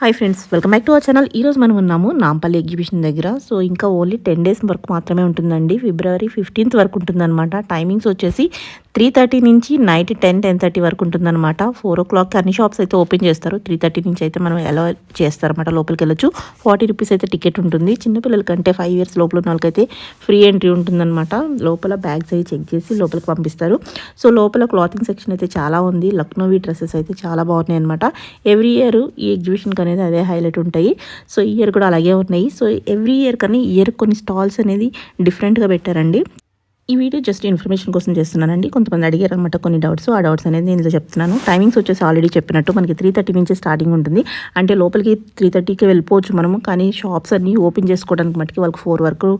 Hi friends welcome back to our channel ఈరోజు మనం ఉన్నాము నాంపల్లి ఎగ్జిబిషన్ దగ్గర. సో ఇంకా ఓన్లీ టెన్ డేస్ వరకు మాత్రమే ఉంటుందండి. ఫిబ్రవరి ఫిఫ్టీన్త్ వరకు ఉంటుందన్నమాట. టైమింగ్స్ వచ్చేసి త్రీ థర్టీ నుంచి నైట్ టెన్ టెన్ థర్టీ వరకు ఉంటుందన్నమాట. ఫోర్ ఓ క్లాక్ అన్ని షాప్స్ అయితే ఓపెన్ చేస్తారు. త్రీ థర్టీ నుంచి అయితే మనం ఎలా చేస్తారన్నమాట లోపలికి వెళ్ళొచ్చు. ఫార్టీ రూపీస్ అయితే టికెట్ ఉంటుంది. చిన్నపిల్లలకంటే ఫైవ్ ఇయర్స్ లోపల ఉన్న వాళ్ళకైతే ఫ్రీ ఎంట్రీ ఉంటుందన్నమాట. లోపల బ్యాగ్స్ అవి చెక్ చేసి లోపలికి పంపిస్తారు. సో లోపల క్లాతింగ్ సెక్షన్ అయితే చాలా ఉంది. లక్నోవి డ్రెస్సెస్ అయితే చాలా బాగున్నాయి అనమాట ఎవ్రీ ఇయర్ ఈ ఎగ్జిబిషన్ అనేది అదే హైలైట్ ఉంటాయి. సో ఈ ఇయర్ కూడా అలాగే ఉన్నాయి. సో ఎవ్రీ ఇయర్ కానీ ఇయర్ కొన్ని స్టాల్స్ అనేది డిఫరెంట్గా పెట్టారండి. ఈ వీడియో జస్ట్ ఇన్ఫర్మేషన్ కోసం చేస్తున్నానండి. కొంతమంది అడిగారు అనమాట కొన్ని డౌట్స్ ఆ డౌట్స్ అనేది నేను చెప్తున్నాను. టైమింగ్స్ వచ్చేసి ఆల్రెడీ చెప్పినట్టు మనకి త్రీ థర్టీ నుంచి స్టార్టింగ్ ఉంటుంది. అంటే లోపలికి త్రీ థర్టీకి వెళ్ళిపోవచ్చు మనము కానీ షాప్స్ అన్నీ ఓపెన్ చేసుకోవడానికి మటుకి వాళ్ళకి ఫోర్ వరకు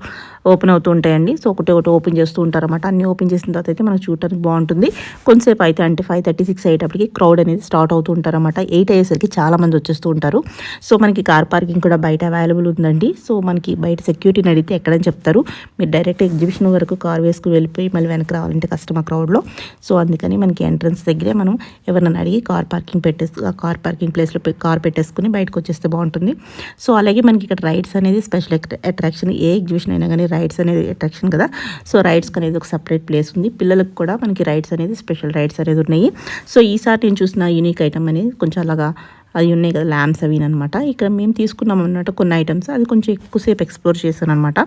ఓపెన్ అవుతూ ఉంటాయండి. సో ఒకటి ఒకటి ఓపెన్ చేస్తూ ఉంటారన్నమాట. అన్ని ఓపెన్ చేసిన తర్వాత అయితే మనకు చూడటానికి బాగుంటుంది. కొంతసేపు అయితే అంటే ఫైవ్ థర్టీ సిక్స్ అయ్యేటప్పటికి క్రౌడ్ అనేది స్టార్ట్ అవుతూ ఉంటారన్నమాట. ఎయిట్ అయ్యేసరికి చాలా మంది వచ్చేస్తూ ఉంటారు. సో మనకి కార్ పార్కింగ్ కూడా బయట అవైలబుల్ ఉందండి. సో మనకి బయట సెక్యూరిటీని అడిగితే ఎక్కడని చెప్తారు. మీరు డైరెక్ట్ ఎగ్జిబిషన్ వరకు కార్ వేసుకుని వెళ్ళిపోయి మళ్ళీ వెనక రావాలంటే కష్టం ఆ క్రౌడ్లో. సో అందుకని మనకి ఎంట్రన్స్ దగ్గరే మనం ఎవరినైనా అడిగి కార్ పార్కింగ్ పెట్టేసి ఆ కార్ పార్కింగ్ ప్లేస్లో కార్ పెట్టేసుకుని బయటకు వచ్చేస్తే బాగుంటుంది. సో అలాగే మనకి ఇక్కడ రైడ్స్ అనేది స్పెషల్ అట్రాక్షన్ ఏ ఎగ్జిబిషన్ అయినా కానీ రైడ్స్ అనేది అట్రాక్షన్ కదా. సో రైడ్స్ అనేది ఒక సపరేట్ ప్లేస్ ఉంది. పిల్లలకు కూడా మనకి రైడ్స్ అనేది స్పెషల్ రైడ్స్ అనేది ఉన్నాయి. సో ఈసారి నేను చూసిన యూనిక్ ఐటమ్ అనేది కొంచెం అలాగా అది ఉన్నాయి కదా ల్యాంప్స్ అవి అనమాట ఇక్కడ మేము తీసుకున్నాం అన్నమాట కొన్ని ఐటమ్స్ అది కొంచెం ఎక్కువసేపు ఎక్స్ప్లోర్ చేశాను అనమాట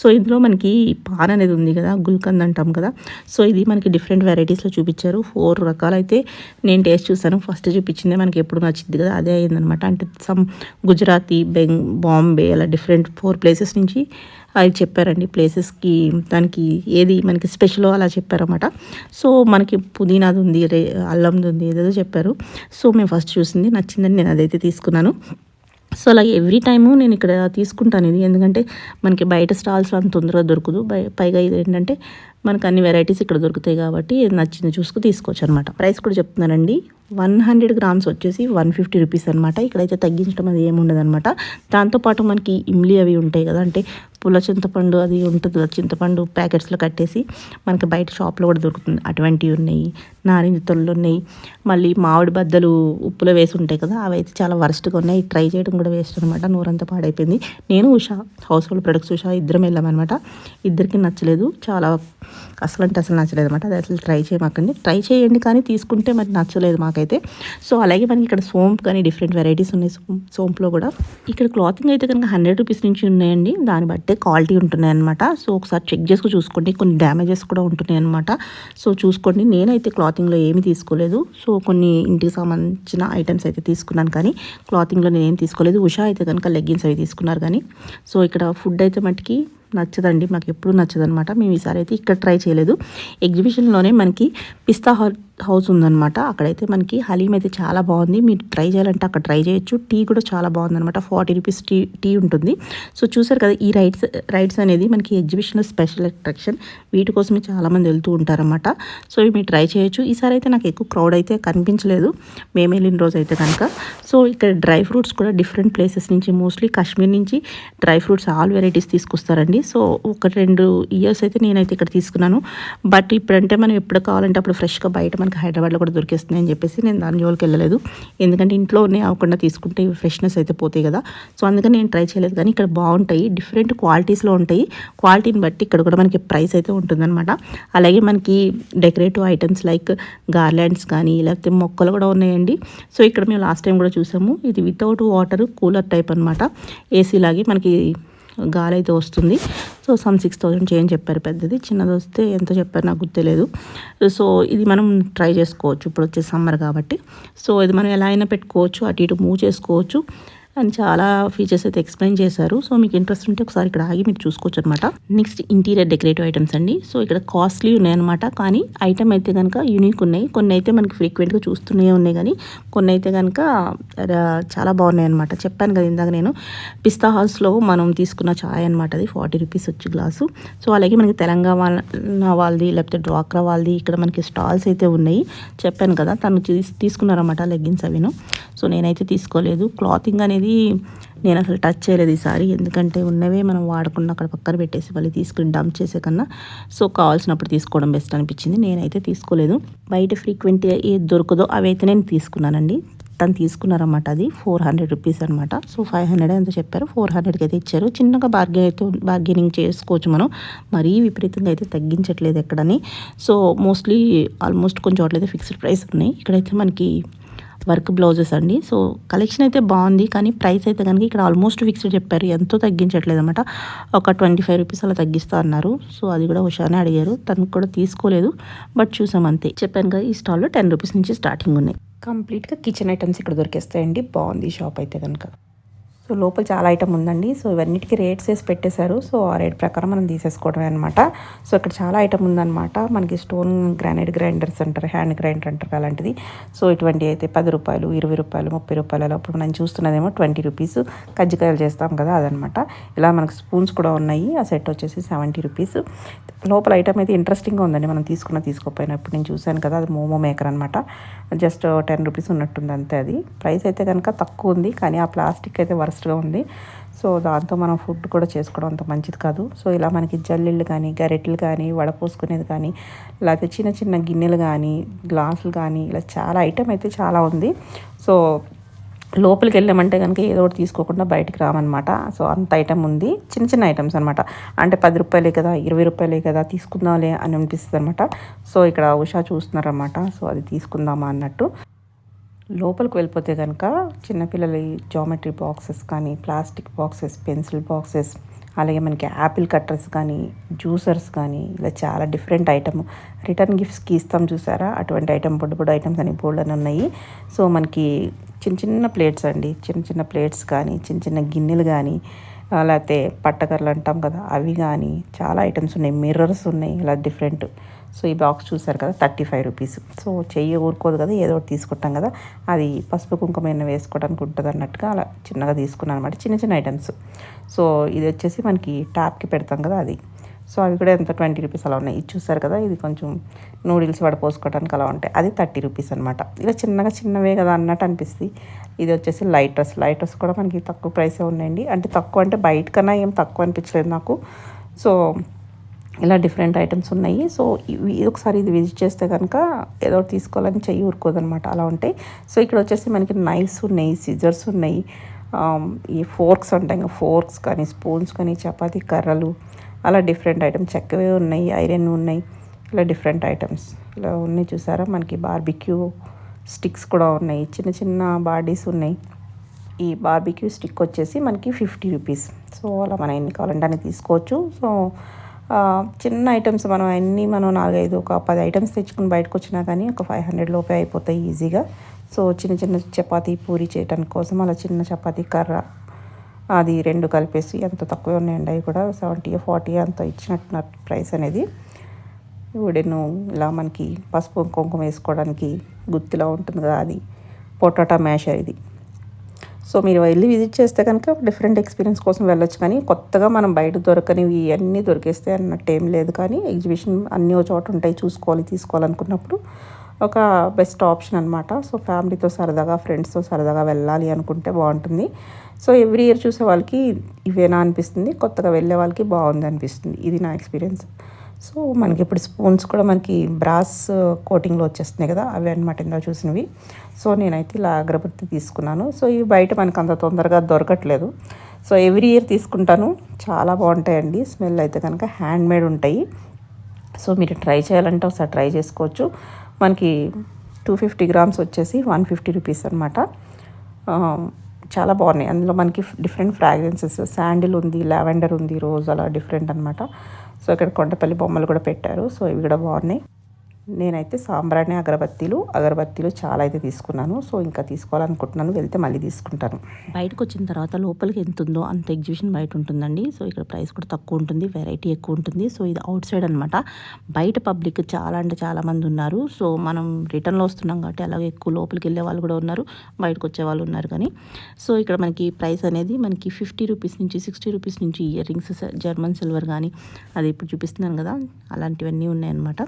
సో ఇందులో మనకి పాన్ అనేది ఉంది కదా గుల్కంద్ అంటాం కదా. సో ఇది మనకి డిఫరెంట్ వెరైటీస్లో చూపించారు. ఫోర్ రకాలైతే నేను టేస్ట్ చూసాను ఫస్ట్ చూపించిందే మనకి ఎప్పుడు నచ్చింది కదా అదే అయిందనమాట అంటే సమ్ గుజరాతీ బెంగ్ బాంబే అలా డిఫరెంట్ ఫోర్ ప్లేసెస్ నుంచి అది చెప్పారండి ప్లేసెస్కి దానికి ఏది మనకి స్పెషల్ అలా చెప్పారన్నమాట. సో మనకి పుదీనాది ఉంది రే అల్లంది ఉంది ఏదేదో చెప్పారు. సో మేము ఫస్ట్ చూసింది నచ్చిందని నేను అదైతే తీసుకున్నాను. సో అలాగే ఎవ్రీ టైము నేను ఇక్కడ తీసుకుంటాను ఇది. ఎందుకంటే మనకి బయట స్టాల్స్ అంత తొందరగా దొరకదు. పైగా ఇది ఏంటంటే మనకు అన్ని వెరైటీస్ ఇక్కడ దొరుకుతాయి కాబట్టి నచ్చింది చూసుకు తీసుకోవచ్చు అనమాట ప్రైస్ కూడా చెప్తున్నానండి. వన్ హండ్రెడ్ గ్రామ్స్ వచ్చేసి వన్ ఫిఫ్టీ రూపీస్ అనమాట ఇక్కడైతే తగ్గించడం అది ఏమి ఉండదు అనమాట దాంతోపాటు మనకి ఇమ్లీ అవి ఉంటాయి కదా అంటే పుల్ల చింతపండు అది ఉంటుంది చింతపండు ప్యాకెట్స్లో కట్టేసి మనకి బయట షాప్లో కూడా దొరుకుతుంది. అటువంటివి ఉన్నాయి. నారింజ తొళ్ళు ఉన్నాయి. మళ్ళీ మామిడి బద్దలు ఉప్పులో వేసి ఉంటాయి కదా అవి అయితే చాలా వరస్ట్గా ఉన్నాయి. ట్రై చేయడం కూడా వేస్ట్ అనమాట నూరంతా పాడైపోయింది. నేను Usha household products Usha ఇద్దరం వెళ్ళామన్నమాట ఇద్దరికి నచ్చలేదు. చాలా అసలు అంటే అసలు నచ్చలేదు అనమాట అది అసలు ట్రై చేయమాకండి. ట్రై చేయండి కానీ తీసుకుంటే మరి నచ్చలేదు మాకైతే. సో అలాగే మనకి ఇక్కడ సోంపు కానీ డిఫరెంట్ వెరైటీస్ ఉన్నాయి సోంపులో కూడా. ఇక్కడ క్లాతింగ్ అయితే కనుక హండ్రెడ్ రూపీస్ నుంచి ఉన్నాయండి. దాన్ని బట్టే క్వాలిటీ ఉంటున్నాయి అనమాట సో ఒకసారి చెక్ చేసుకుని చూసుకోండి. కొన్ని డ్యామేజెస్ కూడా ఉంటున్నాయి అనమాట సో చూసుకోండి. నేనైతే క్లాత్ క్లాతింగ్లో ఏమీ తీసుకోలేదు. సో కొన్ని ఇంటికి సంబంధించిన ఐటమ్స్ అయితే తీసుకున్నాను కానీ క్లాతింగ్లో నేను ఏం తీసుకోలేదు. ఉషా అయితే కనుక లెగ్గిన్స్ అవి తీసుకున్నారు కానీ. సో ఇక్కడ ఫుడ్ అయితే మటుకి నచ్చదండి మాకు ఎప్పుడు నచ్చదనమాట. మేము ఈసారి అయితే ఇక్కడ ట్రై చేయలేదు. ఎగ్జిబిషన్లోనే మనకి పిస్తా హౌస్ ఉందనమాట. అక్కడైతే మనకి హలీం అయితే చాలా బాగుంది. మీరు ట్రై చేయాలంటే అక్కడ ట్రై చేయొచ్చు. టీ కూడా చాలా బాగుందనమాట. ఫార్టీ రూపీస్ టీ టీ ఉంటుంది. సో చూసారు కదా ఈ రైడ్స్ రైడ్స్ అనేది మనకి ఎగ్జిబిషన్లో స్పెషల్ అట్రాక్షన్. వీటి కోసమే చాలామంది వెళ్తూ ఉంటారనమాట. సో ఇవి మీరు ట్రై చేయొచ్చు. ఈసారి అయితే నాకు ఎక్కువ క్రౌడ్ అయితే కనిపించలేదు. మేము వెళ్ళిన రోజు అయితే కనుక. సో ఇక్కడ డ్రై ఫ్రూట్స్ కూడా డిఫరెంట్ ప్లేసెస్ నుంచి మోస్ట్లీ కాశ్మీర్ నుంచి డ్రై ఫ్రూట్స్ ఆల్ వెరైటీస్ తీసుకొస్తారండి. సో ఒక రెండు ఇయర్స్ అయితే నేనైతే ఇక్కడ తీసుకున్నాను. బట్ ఇప్పుడంటే మనం ఎప్పుడు కావాలంటే అప్పుడు ఫ్రెష్గా బయట మనకి హైదరాబాద్లో కూడా దొరికేస్తుంది అని చెప్పేసి నేను దాని జోలికి వెళ్ళలేదు. ఎందుకంటే ఇంట్లోనే అవ్వకుండా తీసుకుంటే ఫ్రెష్నెస్ అయితే పోతాయి కదా. సో అందుకని నేను ట్రై చేయలేదు. కానీ ఇక్కడ బాగుంటాయి. డిఫరెంట్ క్వాలిటీస్లో ఉంటాయి. క్వాలిటీని బట్టి ఇక్కడ కూడా మనకి ప్రైస్ అయితే ఉంటుందన్నమాట. అలాగే మనకి డెకరేటివ్ ఐటమ్స్ లైక్ గార్లాండ్స్ కానీ లేకపోతే మొక్కలు కూడా ఉన్నాయండి. సో ఇక్కడ మేము లాస్ట్ టైం కూడా చూసాము. ఇది వితౌట్ వాటర్ కూలర్ టైప్ అనమాట ఏసీ లాగే మనకి గాలి అయితే వస్తుంది. సో సమ్ సిక్స్ థౌజండ్ చేయని చెప్పారు పెద్దది. చిన్నది వస్తే ఎంత చెప్పారు నాకు గుర్తులేదు సో ఇది మనం ట్రై చేసుకోవచ్చు. ఇప్పుడు వచ్చే సమ్మర్ కాబట్టి. సో ఇది మనం ఎలా అయినా పెట్టుకోవచ్చు. అటు ఇటు మూవ్ చేసుకోవచ్చు. అండ్ చాలా ఫీచర్స్ అయితే ఎక్స్ప్లెయిన్ చేశారు. సో మీకు ఇంట్రెస్ట్ ఉంటే ఒకసారి ఇక్కడ ఆగి మీరు చూసుకోవచ్చు అనమాట నెక్స్ట్ ఇంటీరియర్ డెకరేటివ్ ఐటమ్స్ అండి. సో ఇక్కడ కాస్ట్లీ ఉన్నాయన్నమాట కానీ ఐటమ్ అయితే కనుక యూనిక్ ఉన్నాయి. కొన్ని అయితే మనకి ఫ్రీక్వెంట్గా చూస్తూనే ఉన్నాయి కానీ కొన్ని అయితే కనుక చాలా బాగున్నాయి అనమాట చెప్పాను కదా ఇందాక నేను. పిస్తా హౌస్లో మనం తీసుకున్న ఛాయ్ అనమాట అది. ఫార్టీ రూపీస్ వచ్చి గ్లాసు సో అలాగే మనకి తెలంగాణ వాళ్ళది లేకపోతే డ్వాక్రా వాళ్ళది ఇక్కడ మనకి స్టాల్స్ అయితే ఉన్నాయి. చెప్పాను కదా తను తీసుకున్నారన్నమాట లెగ్గిన్స్ అవిను. సో నేనైతే తీసుకోలేదు. క్లాతింగ్ అనేది అనేది నేను అసలు టచ్ చేయలేదు ఈసారి. ఎందుకంటే ఉన్నవే మనం వాడకుండా అక్కడ పక్కన పెట్టేసి మళ్ళీ తీసుకుని డంప్ చేసే కన్నా సో కావాల్సినప్పుడు తీసుకోవడం బెస్ట్ అనిపించింది. నేనైతే తీసుకోలేదు. బయట ఫ్రీక్వెంట్గా ఏది దొరకదో అవి అయితే నేను తీసుకున్నానండి. తను తీసుకున్నారన్నమాట అది. ఫోర్ హండ్రెడ్ రూపీస్ అనమాట సో ఫైవ్ హండ్రెడ్ ఎంత చెప్పారు. ఫోర్ హండ్రెడ్కి అయితే ఇచ్చారు. చిన్నగా బార్గెన్ అయితే బార్గెనింగ్ చేసుకోవచ్చు మనం. మరీ విపరీతంగా అయితే తగ్గించట్లేదు ఎక్కడని. సో మోస్ట్లీ ఆల్మోస్ట్ కొంచెం అట్లయితే ఫిక్స్డ్ ప్రైస్ ఉన్నాయి. ఇక్కడైతే మనకి వర్క్ బ్లౌజెస్ అండి. సో కలెక్షన్ అయితే బాగుంది. కానీ ప్రైస్ అయితే కనుక ఇక్కడ ఆల్మోస్ట్ ఫిక్స్డ్ చెప్పారు. ఎంతో తగ్గించట్లేదు అనమాట ఒక ట్వంటీ ఫైవ్ రూపీస్ అలా తగ్గిస్తా అన్నారు. సో అది కూడా హుషానే అడిగారు. తనకు కూడా తీసుకోలేదు. బట్ చూసాం అంతే. చెప్పాను కదా ఈ స్టాల్లో టెన్ రూపీస్ నుంచి స్టార్టింగ్ ఉన్నాయి. కంప్లీట్గా కిచెన్ ఐటమ్స్ ఇక్కడ దొరికేస్తాయండి. బాగుంది షాప్ అయితే కనుక. సో లోపల చాలా ఐటమ్ ఉందండి. సో ఇవన్నిటికీ రేట్స్ వేసి పెట్టేశారు. సో ఆ రేట్ ప్రకారం మనం తీసేసుకోవడమే అనమాట సో ఇక్కడ చాలా ఐటమ్ ఉందన్నమాట. మనకి స్టోన్ గ్రానైట్ గ్రైండర్స్ అంటారు హ్యాండ్ గ్రైండర్ అంటారు అలాంటిది. సో ఇటువంటి అయితే పది రూపాయలు ఇరవై రూపాయలు ముప్పై రూపాయలు అప్పుడు మనం చూస్తున్నదేమో ట్వంటీ రూపీస్ కజ్జికాయలు చేస్తాం కదా అదనమాట ఇలా మనకు స్పూన్స్ కూడా ఉన్నాయి. ఆ సెట్ వచ్చేసి సెవెంటీ రూపీస్. లోపల ఐటమ్ అయితే ఇంట్రెస్టింగ్గా ఉందండి. మనం తీసుకున్న తీసుకోపోయినప్పుడు నేను చూశాను కదా అది మోమో మేకర్ అనమాట జస్ట్ టెన్ రూపీస్ ఉన్నట్టుంది అంతే అది. ప్రైస్ అయితే కనుక తక్కువ ఉంది. కానీ ఆ ప్లాస్టిక్ అయితే వరస్ట్గా ఉంది. సో దాంతో మనం ఫుడ్ కూడా చేసుకోవడం అంత మంచిది కాదు. సో ఇలా మనకి జల్లిళ్ళు కానీ గరెట్లు కానీ వడపోసుకునేది కానీ లేకపోతే చిన్న చిన్న గిన్నెలు కానీ గ్లాసులు కానీ ఇలా చాలా ఐటమ్ అయితే చాలా ఉంది. సో లోపలికి వెళ్ళామంటే కనుక ఏదో ఒకటి తీసుకోకుండా బయటికి రామన్నమాట సో అంత ఐటమ్ ఉంది. చిన్న చిన్న ఐటమ్స్ అనమాట అంటే పది రూపాయలే కదా ఇరవై రూపాయలే కదా తీసుకుందాంలే అని అనిపిస్తుంది అనమాట సో ఇక్కడ ఉషా చూస్తున్నారన్నమాట. సో అది తీసుకుందామా అన్నట్టు. లోపలికి వెళ్ళిపోతే కనుక చిన్నపిల్లల జామెట్రీ బాక్సెస్ కానీ ప్లాస్టిక్ బాక్సెస్ పెన్సిల్ బాక్సెస్ అలాగే మనకి యాపిల్ కట్టర్స్ కానీ జ్యూసర్స్ కానీ ఇలా చాలా డిఫరెంట్ ఐటమ్ రిటర్న్ గిఫ్ట్స్కి ఇస్తాం చూసారా? అటువంటి ఐటమ్ బొడ్డు బొడ్డు ఐటమ్స్ అని బోల్డ్ అని ఉన్నాయి. సో మనకి చిన్న చిన్న ప్లేట్స్ అండి. చిన్న చిన్న ప్లేట్స్ కానీ చిన్న చిన్న గిన్నెలు కానీ లేకపోతే పట్టకర్రలు అంటాం కదా అవి కానీ చాలా ఐటమ్స్ ఉన్నాయి. మిర్రర్స్ ఉన్నాయి ఇలా డిఫరెంట్ సో ఈ బాక్స్ చూసారు కదా థర్టీ ఫైవ్ రూపీస్. సో చెయ్యి ఊరుకోదు కదా ఏదో ఒకటి తీసుకుంటాం కదా. అది పసుపు కుంకుమ వేసుకోవడానికి ఉంటుంది అన్నట్టుగా అలా చిన్నగా తీసుకున్నాను అనమాట చిన్న చిన్న ఐటమ్స్. సో ఇది వచ్చేసి మనకి ట్యాప్కి పెడతాం కదా అది. సో అవి కూడా ఎంత ట్వంటీ రూపీస్ అలా ఉన్నాయి. ఇది చూసారు కదా ఇది కొంచెం నూడిల్స్ వడపోసుకోవడానికి అలా ఉంటాయి. అది థర్టీ రూపీస్ అనమాట ఇలా చిన్నగా చిన్నవే కదా అన్నట్టు అనిపిస్తుంది. ఇది వచ్చేసి లైటర్స్. లైటర్స్ కూడా మనకి తక్కువ ప్రైసే ఉన్నాయండి. అంటే తక్కువ అంటే బయట కన్నా ఏం తక్కువ అనిపించలేదు నాకు. సో ఇలా డిఫరెంట్ ఐటమ్స్ ఉన్నాయి. సో ఇవి ఒకసారి ఇది విజిట్ చేస్తే కనుక ఏదో తీసుకోవాలని చెయ్యి ఊరుకోదనమాట అలా ఉంటాయి సో ఇక్కడ వచ్చేసి మనకి నైఫ్స్ ఉన్నాయి సిజర్స్ ఉన్నాయి. Um, ఈ ఫోర్క్స్ ఉంటాయి ఇంకా. ఫోర్క్స్ కానీ స్పూన్స్ కానీ చపాతీ కర్రలు అలా డిఫరెంట్ ఐటమ్స్ చెక్కవే ఉన్నాయి ఐరన్ ఉన్నాయి. ఇలా డిఫరెంట్ ఐటమ్స్ ఇలా ఉన్నాయి చూసారా? మనకి బార్బిక్యూ స్టిక్స్ కూడా ఉన్నాయి. చిన్న చిన్న బాడీస్ ఉన్నాయి. ఈ బార్బిక్యూ స్టిక్ వచ్చేసి మనకి ఫిఫ్టీ రూపీస్ సో అలా మనం ఎన్ని కావాలంటే అని తీసుకోవచ్చు. సో చిన్న ఐటమ్స్ మనం అన్నీ మనం నాలుగైదు ఒక పది ఐటమ్స్ తెచ్చుకుని బయటకు వచ్చినా కానీ ఒక ఫైవ్ హండ్రెడ్ లోపే అయిపోతాయి ఈజీగా సో చిన్న చిన్న చపాతీ పూరి చేయడానికి కోసం అలా చిన్న చపాతీ కర్ర అది రెండు కలిపేసి ఎంత తక్కువ ఉన్నాయండి. అవి కూడా సెవెంటీ ఫార్టీ అంత ఇచ్చినట్టు ప్రైస్ అనేది. ఉడెను ఇలా మనకి పసుపు కుంకుమ వేసుకోవడానికి గుత్తిలా ఉంటుంది కదా అది. పొటాటా మ్యాషర్ ఇది సో మీరు వెళ్ళి విజిట్ చేస్తే కనుక డిఫరెంట్ ఎక్స్పీరియన్స్ కోసం వెళ్ళొచ్చు. కానీ కొత్తగా మనం బయట దొరకనివి అన్నీ దొరికేస్తే అన్నట్టు ఏం లేదు. కానీ ఎగ్జిబిషన్ అన్నీ ఒక చోట ఉంటాయి. చూసుకోవాలి తీసుకోవాలనుకున్నప్పుడు ఒక బెస్ట్ ఆప్షన్ అనమాట సో ఫ్యామిలీతో సరదాగా ఫ్రెండ్స్తో సరదాగా వెళ్ళాలి అనుకుంటే బాగుంటుంది. సో ఎవ్రీ ఇయర్ చూసే వాళ్ళకి ఇవేనా అనిపిస్తుంది. కొత్తగా వెళ్ళే వాళ్ళకి బాగుంది అనిపిస్తుంది. ఇది నా ఎక్స్పీరియన్స్. సో మనకి ఇప్పుడు స్పూన్స్ కూడా మనకి బ్రాస్ కోటింగ్లో వచ్చేస్తున్నాయి కదా అవి అనమాట ఇందా చూసినవి. సో నేనైతే ఇలా అగరబత్తి తీసుకున్నాను. సో ఇవి బయట మనకు అంత తొందరగా దొరకట్లేదు. సో ఎవ్రీ ఇయర్ తీసుకుంటాను. చాలా బాగుంటాయండి. స్మెల్ అయితే కనుక హ్యాండ్ మేడ్ ఉంటాయి. సో మీరు ట్రై చేయాలంటే ఒకసారి ట్రై చేసుకోవచ్చు. మనకి టూ ఫిఫ్టీ గ్రామ్స్ వచ్చేసి వన్ ఫిఫ్టీ రూపీస్ అనమాట చాలా బాగున్నాయి. అందులో మనకి డిఫరెంట్ ఫ్రాగ్రెన్సెస్ శాండిల్ ఉంది లావెండర్ ఉంది రోజ్ అలా డిఫరెంట్ అనమాట సో ఇక్కడ కొండపల్లి బొమ్మలు కూడా పెట్టారు. సో ఇవి కూడా బాగున్నాయి. నేనైతే సాంబ్రాణి అగరబత్తీలు అగరబత్తీలు చాలా అయితే తీసుకున్నాను. సో ఇంకా తీసుకోవాలనుకుంటున్నాను. వెళ్తే మళ్ళీ తీసుకుంటాను. బయటకు వచ్చిన తర్వాత లోపలికి ఎంత ఉందో అంత ఎగ్జిబిషన్ బయట ఉంటుందండి. సో ఇక్కడ ప్రైస్ కూడా తక్కువ ఉంటుంది వెరైటీ ఎక్కువ ఉంటుంది. సో ఇది అవుట్ సైడ్ అనమాట బయట పబ్లిక్ చాలా అంటే చాలా మంది ఉన్నారు. సో మనం రిటర్న్లో వస్తున్నాం కాబట్టి అలాగే ఎక్కువ లోపలికి వెళ్ళే వాళ్ళు కూడా ఉన్నారు. బయటకు వచ్చే వాళ్ళు ఉన్నారు కానీ. సో ఇక్కడ మనకి ప్రైస్ అనేది మనకి ఫిఫ్టీ రూపీస్ నుంచి సిక్స్టీ రూపీస్ నుంచి ఇయర్ రింగ్స్ జర్మన్ సిల్వర్ కానీ అది ఇప్పుడు చూపిస్తున్నాను కదా. అలాంటివన్నీ ఉన్నాయన్నమాట.